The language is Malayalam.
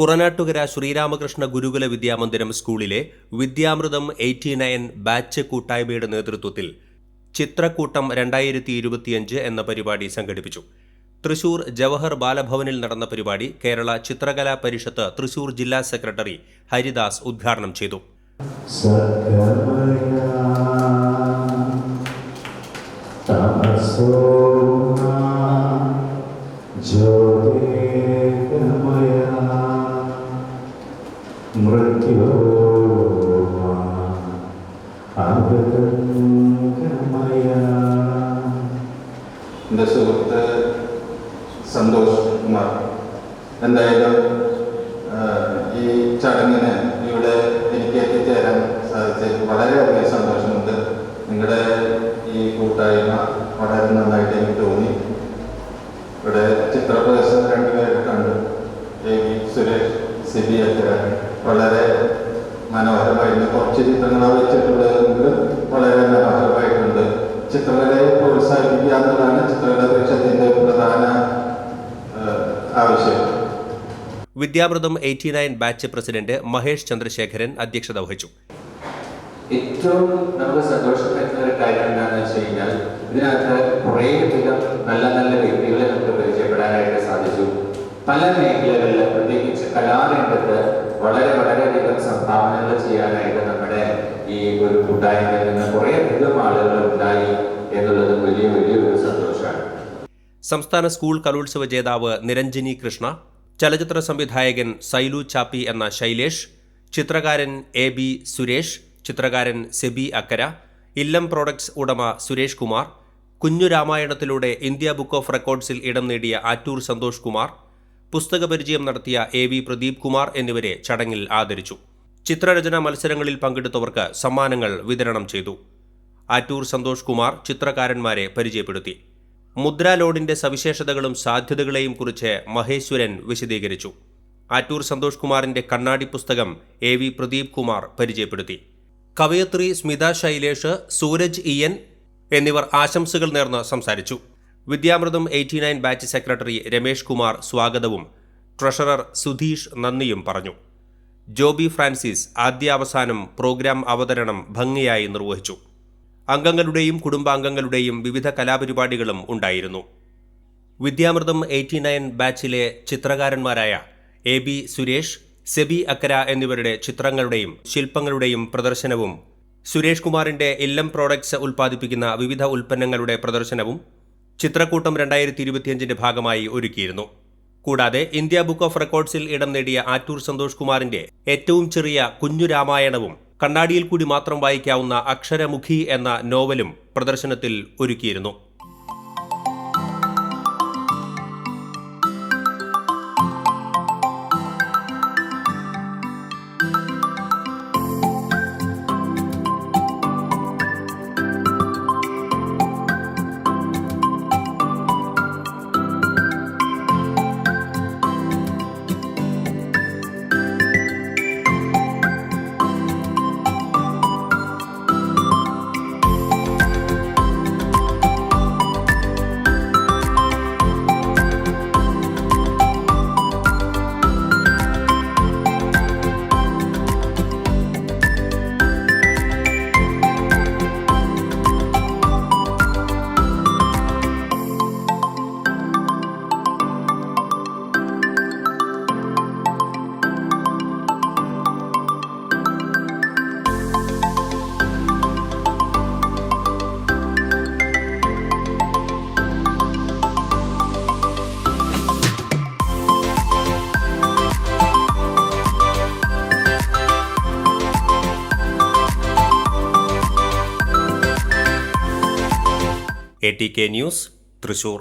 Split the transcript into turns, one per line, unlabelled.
പുറനാട്ടുകര ശ്രീരാമകൃഷ്ണ ഗുരുകുല വിദ്യാമന്ദിരം സ്കൂളിലെ വിദ്യാമൃതം എയ്റ്റി നയൻ ബാച്ച് കൂട്ടായ്മയുടെ നേതൃത്വത്തിൽ ചിത്രക്കൂട്ടം രണ്ടായിരത്തി ഇരുപത്തിയഞ്ച് എന്ന പരിപാടി സംഘടിപ്പിച്ചു. തൃശൂർ ജവഹർ ബാലഭവനിൽ നടന്ന പരിപാടി കേരള ചിത്രകലാ പരിഷത്ത് തൃശൂർ ജില്ലാ സെക്രട്ടറി ഹരിദാസ് ഉദ്ഘാടനം ചെയ്തു.
സന്തോഷ് കുമാർ എന്തായാലും ഈ ചടങ്ങിന് ഇവിടെ എനിക്ക് എത്തിച്ചേരാൻ സാധിച്ചതിൽ വളരെയധികം സന്തോഷമുണ്ട്. നിങ്ങളുടെ ഈ കൂട്ടായ്മ വളരെ നന്നായിട്ട് എനിക്ക് തോന്നി. ഇവിടെ ചിത്രപ്രദർശനം രണ്ടുപേരെ കണ്ടു. സുരേഷ് സിബി അച്ഛൻ വളരെ മനോഹരമായിരുന്നു. കുറച്ച് ചിത്രങ്ങൾ വെച്ചിട്ടുള്ളതെങ്കിലും വളരെ മനോഹരമായിട്ടുണ്ട്. ചിത്രകലയെ പ്രോത്സാഹിപ്പിക്കുക എന്നുള്ളതാണ് ചിത്രകല പരിഷത്തിന്റെ
Vidyamrutham eighty nine batch president Mahesh Chandrasekharan അധ്യക്ഷത വഹിച്ചു.
ഏറ്റവും നമുക്ക് സന്തോഷം തരുന്ന ഒരു കാര്യം എന്താണെന്ന് വെച്ച് കഴിഞ്ഞാൽ ഇതിനകത്ത് കുറേയധികം നല്ല നല്ല വ്യക്തികളെ നമുക്ക് പരിചയപ്പെടാനായിട്ട് സാധിച്ചു. പല മേഖലകളിൽ പ്രത്യേകിച്ച് കലാരംഗത്ത് വളരെ വളരെയധികം സംഭാവനകൾ ചെയ്യാനായിട്ട് നമ്മുടെ ഈ ഒരു കൂട്ടായ്മയിൽ നിന്ന് കുറേയധികം ആളുകൾ ഉണ്ടായി എന്നുള്ളത് വലിയ വലിയൊരു സന്തോഷമാണ്.
സംസ്ഥാന സ്കൂൾ കലോത്സവ ജേതാവ് നിരഞ്ജനി കൃഷ്ണ ചലച്ചിത്ര സംവിധായകൻ സൈലു ചാപ്പി എന്ന ശൈലേഷ് ചിത്രകാരൻ എ ബി സുരേഷ് ചിത്രകാരൻ സെബി അക്കര ഇല്ലം പ്രോഡക്ട്സ് ഉടമ സുരേഷ് കുമാർ കുഞ്ഞു രാമായണത്തിലൂടെ ഇന്ത്യ ബുക്ക് ഓഫ് റെക്കോർഡ്സിൽ ഇടം നേടിയ ആറ്റൂർ സന്തോഷ് കുമാർ പുസ്തക പരിചയം നടത്തിയ എ വി പ്രദീപ് കുമാർ എന്നിവരെ ചടങ്ങിൽ ആദരിച്ചു. ചിത്രരചന മത്സരങ്ങളിൽ പങ്കെടുത്തവർക്ക് സമ്മാനങ്ങൾ വിതരണം ചെയ്തു. ആറ്റൂർ സന്തോഷ് കുമാർ ചിത്രകാരന്മാരെ പരിചയപ്പെടുത്തി. മുദ്രാ ലോഡിന്റെ സവിശേഷതകളും സാധ്യതകളെയും കുറിച്ച് മഹേശ്വരൻ വിശദീകരിച്ചു. ആറ്റൂർ സന്തോഷ് കുമാറിന്റെ കണ്ണാടി പുസ്തകം എ വി പ്രദീപ് കുമാർ പരിചയപ്പെടുത്തി. കവയത്രി സ്മിത ശൈലേഷ് സൂരജ് ഇയൻ എന്നിവർ ആശംസകൾ നേർന്ന് സംസാരിച്ചു. Vidyamrutham eighty nine batch secretary Ramesh Kumar സ്വാഗതവും ട്രഷറർ സുധീഷ് നന്ദിയും പറഞ്ഞു. ജോബി ഫ്രാൻസിസ് ആദ്യാവസാനം പ്രോഗ്രാം അവതരണം ഭംഗിയായി നിർവഹിച്ചു. അംഗങ്ങളുടെയും കുടുംബാംഗങ്ങളുടെയും വിവിധ കലാപരിപാടികളും ഉണ്ടായിരുന്നു. വിദ്യാമൃതം എയ്റ്റി നയൻ ബാച്ചിലെ ചിത്രകാരന്മാരായ എ ബി സുരേഷ് സെബി അക്കര എന്നിവരുടെ ചിത്രങ്ങളുടെയും ശില്പങ്ങളുടെയും പ്രദർശനവും സുരേഷ് കുമാറിന്റെ ഇല്ലം പ്രോഡക്ട്സ് ഉൽപ്പാദിപ്പിക്കുന്ന വിവിധ ഉൽപ്പന്നങ്ങളുടെ പ്രദർശനവും ചിത്രക്കൂട്ടം രണ്ടായിരത്തി ഇരുപത്തിയഞ്ചിന്റെ ഭാഗമായി ഒരുക്കിയിരുന്നു. കൂടാതെ ഇന്ത്യ ബുക്ക് ഓഫ് റെക്കോർഡ്സിൽ ഇടം നേടിയ ആറ്റൂർ സന്തോഷ് കുമാറിന്റെ ഏറ്റവും ചെറിയ കുഞ്ഞു രാമായണവും കണ്ണാടിയിൽ കൂടി മാത്രം വായിക്കാവുന്ന അക്ഷരമുഖി എന്ന നോവലും പ്രദർശനത്തിൽ ഒരുക്കിയിരുന്നു. A T K news Thrissur